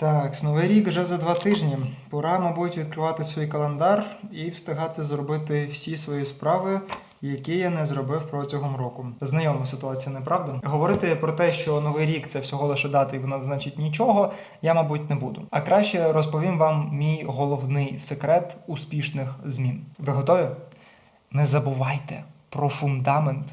Так, новий рік вже за два тижні. Пора, мабуть, відкривати свій календар і встигати зробити всі свої справи, які я не зробив протягом року. Знайома ситуація, неправда? Говорити про те, що новий рік це всього лише дата і вона значить нічого, я, мабуть, не буду. А краще розповім вам мій головний секрет успішних змін. Ви готові? Не забувайте про фундамент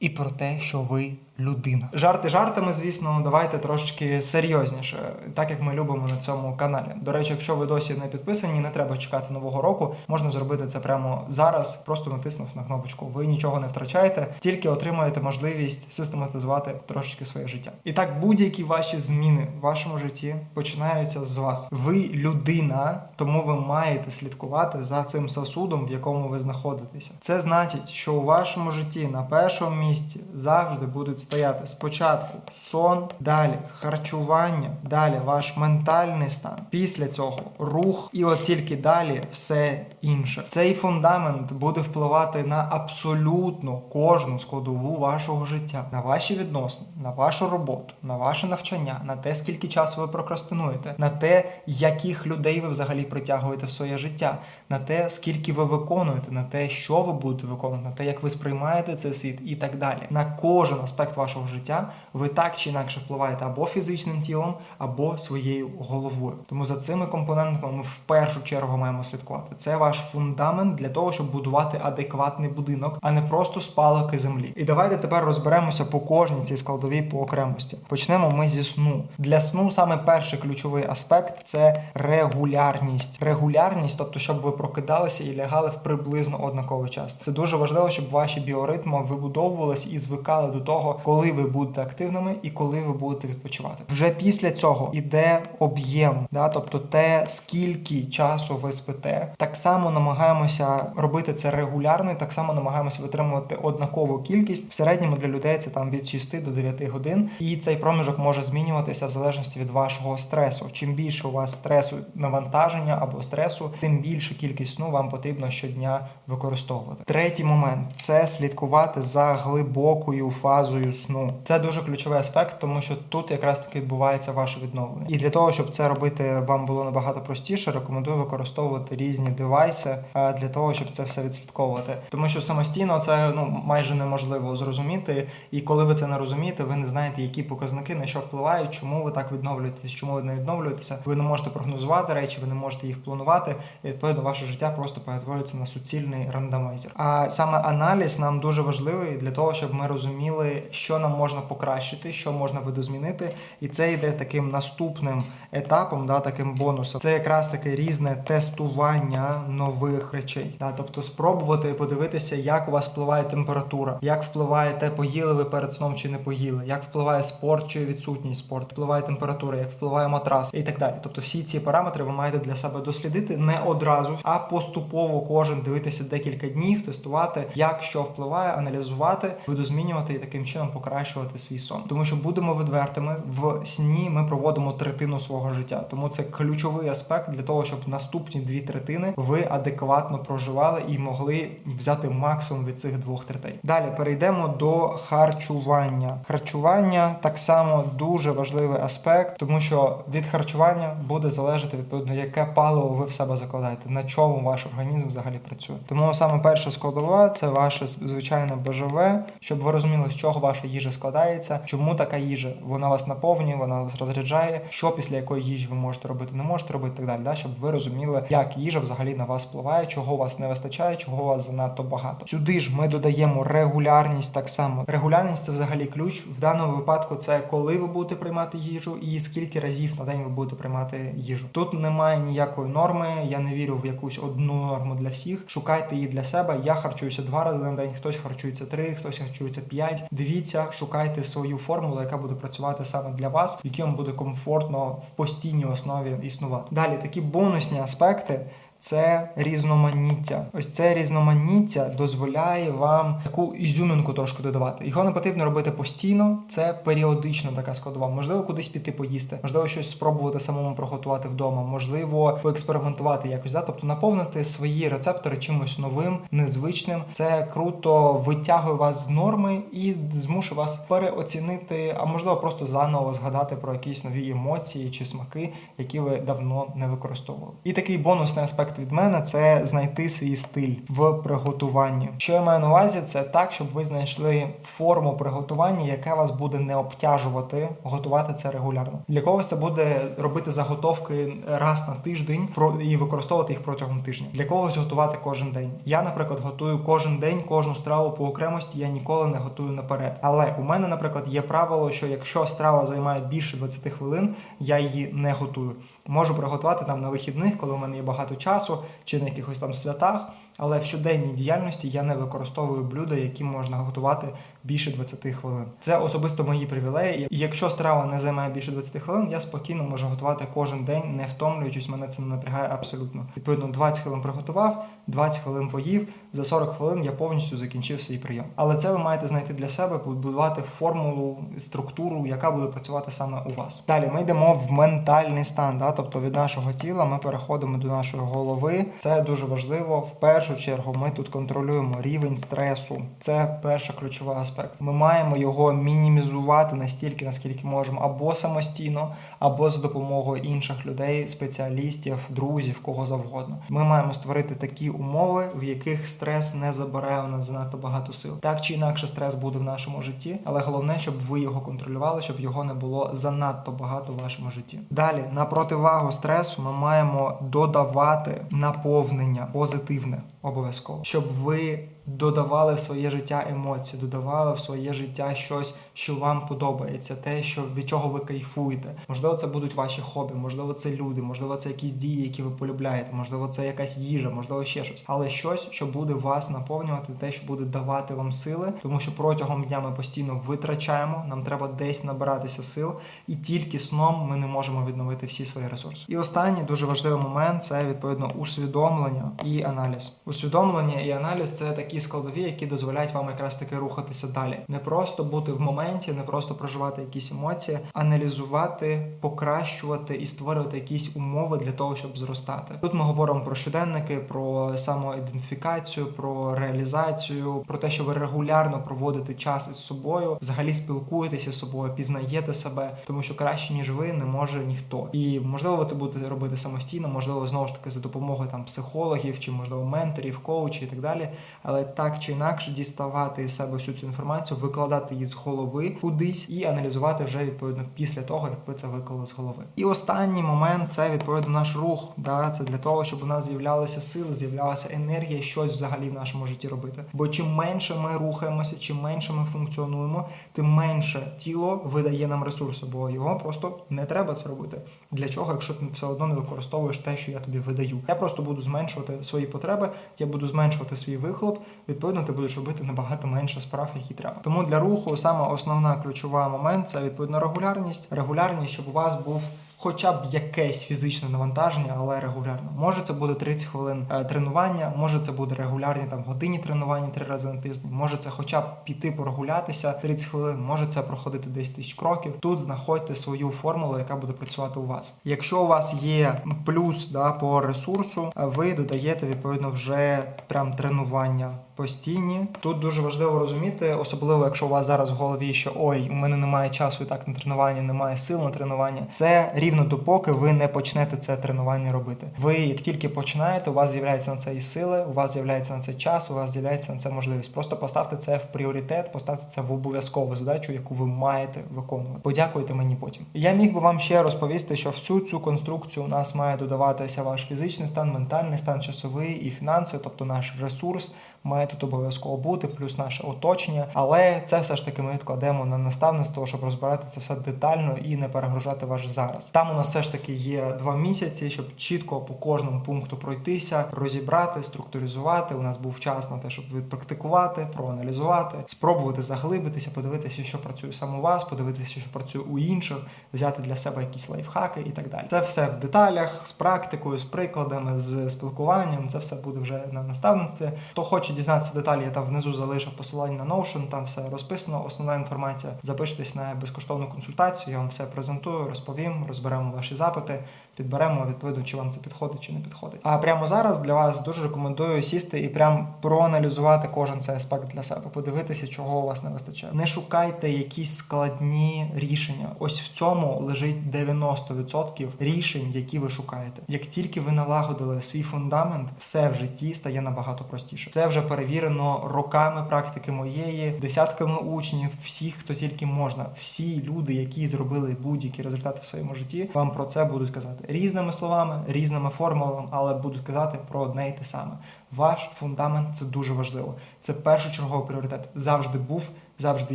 і про те, що ви людина. Жарти жартами, звісно, давайте трошечки серйозніше, так як ми любимо на цьому каналі. До речі, якщо ви досі не підписані, не треба чекати нового року. Можна зробити це прямо зараз, просто натиснув на кнопочку. Ви нічого не втрачаєте, тільки отримуєте можливість систематизувати трошечки своє життя. І так, будь-які ваші зміни в вашому житті починаються з вас. Ви людина, тому ви маєте слідкувати за цим сосудом, в якому ви знаходитеся. Це значить, що у вашому житті на першому місці завжди будуть стояти спочатку сон, далі харчування, далі ваш ментальний стан. Після цього рух, і от тільки далі все інше. Цей фундамент буде впливати на абсолютно кожну складову вашого життя, на ваші відносини, на вашу роботу, на ваше навчання, на те, скільки часу ви прокрастинуєте, на те, яких людей ви взагалі притягуєте в своє життя, на те, скільки ви виконуєте, на те, що ви будете виконувати, на те, як ви сприймаєте цей світ, і так далі. На кожен аспект вашого життя ви так чи інакше впливаєте або фізичним тілом, або своєю головою. Тому за цими компонентами ми в першу чергу маємо слідкувати. Це ваш фундамент для того, щоб будувати адекватний будинок, а не просто спалки землі. І давайте тепер розберемося по кожній цій складовій по окремості. Почнемо ми зі сну. Для сну саме перший ключовий аспект це регулярність. Регулярність, тобто, щоб ви прокидалися і лягали в приблизно однаковий час. Це дуже важливо, щоб ваші біоритми вибудовувалися і звикали до того, коли ви будете активними і коли ви будете відпочивати. Вже після цього іде об'єм, да, тобто те, скільки часу ви спите. Так само намагаємося робити це регулярно, і так само намагаємося витримувати однакову кількість. В середньому для людей це там від 6 до 9 годин, і цей проміжок може змінюватися в залежності від вашого стресу. Чим більше у вас стресу навантаження або стресу, тим більше кількість сну вам потрібно щодня використовувати. Третій момент це слідкувати за глибокою фазою сну. Це дуже ключовий аспект, тому що тут якраз таки відбувається ваше відновлення. І для того, щоб це робити вам було набагато простіше, рекомендую використовувати різні девайси е, для того, щоб це все відслідковувати. Тому що самостійно це ну майже неможливо зрозуміти. І коли ви це не розумієте, ви не знаєте, які показники на що впливають, чому ви так відновлюєтесь, чому ви не відновлюєтеся. Ви не можете прогнозувати речі, ви не можете їх планувати. І відповідно ваше життя просто перетворюється на суцільний рандомайзер. А саме аналіз нам дуже важливий для того, щоб ми розуміли, що нам можна покращити, що можна видозмінити, і це йде таким наступним етапом, да, таким бонусом. Це якраз таке різне тестування нових речей. Да, тобто спробувати подивитися, як у вас впливає температура, як впливає те, поїли ви перед сном чи не поїли, як впливає спорт чи відсутність спорту, впливає температура, як впливає матрас і так далі. Тобто всі ці параметри ви маєте для себе дослідити не одразу, а поступово кожен дивитися декілька днів, тестувати, як що впливає, аналізувати, видозмінювати і таким чином покращувати свій сон. Тому що будемо відвертими в сні. Ми проводимо третину свого життя. Тому це ключовий аспект для того, щоб наступні дві третини ви адекватно проживали і могли взяти максимум від цих двох третей. Далі перейдемо до харчування. Харчування так само дуже важливий аспект, тому що від харчування буде залежати відповідно, яке паливо ви в себе закладаєте, на чому ваш організм взагалі працює. Тому саме перша складова це ваше звичайне БЖВ, щоб ви розуміли, з чого ваша їжа складається, чому така їжа вона вас наповнює, вона вас розряджає, що після якої їжі ви можете робити, не можете робити так далі. Да? Щоб ви розуміли, як їжа взагалі на вас впливає, чого вас не вистачає, чого вас занадто багато. Сюди ж ми додаємо регулярність так само. Регулярність це взагалі ключ. В даному випадку це коли ви будете приймати їжу і скільки разів на день ви будете приймати їжу. Тут немає ніякої норми. Я не вірю в якусь одну норму для всіх. Шукайте її для себе. Я харчуюся два рази на день, хтось харчується три, хтось харчується п'ять. Дивіться, шукайте свою формулу, яка буде працювати саме для вас, в якій вам буде комфортно в постійній основі існувати. Далі такі бонусні аспекти. Це різноманіття. Ось це різноманіття дозволяє вам таку ізюмінку трошки додавати. Його не потрібно робити постійно, це періодично така складова. Можливо, кудись піти поїсти, можливо, щось спробувати самому приготувати вдома, можливо, поекспериментувати якось. Да? Тобто наповнити свої рецептори чимось новим, незвичним. Це круто витягує вас з норми і змушує вас переоцінити, а можливо, просто заново згадати про якісь нові емоції чи смаки, які ви давно не використовували. І такий бонусний аспект від мене це знайти свій стиль в приготуванні. Що я маю на увазі, це так, щоб ви знайшли форму приготування, яка вас буде не обтяжувати, готувати це регулярно. Для когось це буде робити заготовки раз на тиждень і використовувати їх протягом тижня. Для когось готувати кожен день. Я, наприклад, готую кожен день кожну страву по окремості. Я ніколи не готую наперед. Але у мене, наприклад, є правило, що якщо страва займає більше 20 хвилин, я її не готую. Можу приготувати там на вихідних, коли у мене є багато часу, чи на якихось там святах. Але в щоденній діяльності я не використовую блюда, які можна готувати більше 20 хвилин. Це особисто мої привілеї. І якщо страва не займає більше 20 хвилин, я спокійно можу готувати кожен день, не втомлюючись, мене це не напрягає абсолютно. Відповідно, 20 хвилин приготував, 20 хвилин поїв. За 40 хвилин я повністю закінчив свій прийом. Але це ви маєте знайти для себе, побудувати формулу, структуру, яка буде працювати саме у вас. Далі ми йдемо в ментальний стан, да? тобто від нашого тіла ми переходимо до нашої голови. Це дуже важливо. В першу чергу ми тут контролюємо рівень стресу. Це перша ключова аспект. Ми маємо його мінімізувати настільки, наскільки можемо, або самостійно, або за допомогою інших людей, спеціалістів, друзів, кого завгодно. Ми маємо створити такі умови, в яких стрес не забирає у нас занадто багато сил. Так чи інакше, стрес буде в нашому житті, але головне, щоб ви його контролювали, щоб його не було занадто багато в вашому житті. Далі на противагу стресу ми маємо додавати наповнення позитивне обов'язково, щоб ви додавали в своє життя емоції, додавали в своє життя щось, що вам подобається, те, що від чого ви кайфуєте. Можливо, це будуть ваші хобі, можливо, це люди, можливо, це якісь дії, які ви полюбляєте, можливо, це якась їжа, можливо, ще щось. Але щось, що буде вас наповнювати, те, що буде давати вам сили, тому що протягом дня ми постійно витрачаємо. Нам треба десь набиратися сил, і тільки сном ми не можемо відновити всі свої ресурси. І останній дуже важливий момент це відповідно усвідомлення і аналіз. Усвідомлення і аналіз це такі складові, які дозволяють вам якраз таки рухатися далі. Не просто бути в моменті, не просто проживати якісь емоції, аналізувати, покращувати і створювати якісь умови для того, щоб зростати. Тут ми говоримо про щоденники, про самоідентифікацію, про реалізацію, про те, що ви регулярно проводите час із собою, взагалі спілкуєтеся з собою, пізнаєте себе, тому що краще ніж ви не може ніхто. І можливо, ви це будете робити самостійно, можливо, знову ж таки за допомогою там психологів чи можливо менторів, коучів і так далі. Але так чи інакше діставати із себе всю цю інформацію, викладати її з голови кудись і аналізувати вже відповідно після того, як ви це виклали з голови. І останній момент це відповідно наш рух. Да, це для того, щоб у нас з'являлися сили, з'являлася енергія, щось взагалі в нашому житті робити. Бо чим менше ми рухаємося, чим менше ми функціонуємо, тим менше тіло видає нам ресурси, бо його просто не треба це робити. Для чого, якщо ти все одно не використовуєш те, що я тобі видаю? Я просто буду зменшувати свої потреби, я буду зменшувати свій вихлоп. Відповідно, ти будеш робити набагато менше справ, які треба. Тому для руху саме основна ключова момент це відповідно регулярність. Регулярність, щоб у вас був. Хоча б якесь фізичне навантаження, але регулярно. Може це буде 30 хвилин е, тренування, може це буде регулярні там годині тренування три рази на тиждень. Може це хоча б піти прогулятися 30 хвилин, може це проходити 10 тисяч кроків. Тут знаходьте свою формулу, яка буде працювати у вас. Якщо у вас є плюс да, по ресурсу, е, ви додаєте відповідно вже прям тренування постійні. Тут дуже важливо розуміти, особливо якщо у вас зараз в голові, що ой, у мене немає часу і так на тренування, немає сил на тренування. Це рівно допоки ви не почнете це тренування робити. Ви як тільки починаєте, у вас з'являється на це і сили, у вас з'являється на це час, у вас з'являється на це можливість. Просто поставте це в пріоритет, поставте це в обов'язкову задачу, яку ви маєте виконувати. Подякуйте мені потім. Я міг би вам ще розповісти, що в цю цю конструкцію у нас має додаватися ваш фізичний стан, ментальний стан, часовий і фінанси, тобто наш ресурс має тут обов'язково бути, плюс наше оточення. Але це все ж таки ми відкладемо на наставництво, щоб розбирати це все детально і не перегружати ваш зараз. Там у нас все ж таки є два місяці, щоб чітко по кожному пункту пройтися, розібрати, структуризувати. У нас був час на те, щоб відпрактикувати, проаналізувати, спробувати заглибитися, подивитися, що працює саме у вас, подивитися, що працює у інших, взяти для себе якісь лайфхаки і так далі. Це все в деталях, з практикою, з прикладами, з спілкуванням. Це все буде вже на наставництві. Хто хоче дізнатися деталі, я там внизу залишив посилання на Notion, там все розписано, основна інформація. Запишитесь на безкоштовну консультацію, я вам все презентую, розповім, розберемо ваші запити, підберемо відповідно, чи вам це підходить, чи не підходить. А прямо зараз для вас дуже рекомендую сісти і прям проаналізувати кожен цей аспект для себе, подивитися, чого у вас не вистачає. Не шукайте якісь складні рішення. Ось в цьому лежить 90% рішень, які ви шукаєте. Як тільки ви налагодили свій фундамент, все в житті стає набагато простіше. Це вже перевірено роками практики моєї, десятками учнів, всіх, хто тільки можна. Всі люди, які зробили будь-які результати в своєму житті, вам про це будуть казати різними словами, різними формулами, але будуть казати про одне і те саме. Ваш фундамент це дуже важливо. Це першочерговий пріоритет. Завжди був, завжди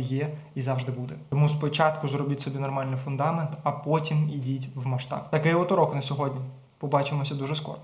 є і завжди буде. Тому спочатку зробіть собі нормальний фундамент, а потім ідіть в масштаб. Такий от урок на сьогодні. Побачимося дуже скоро.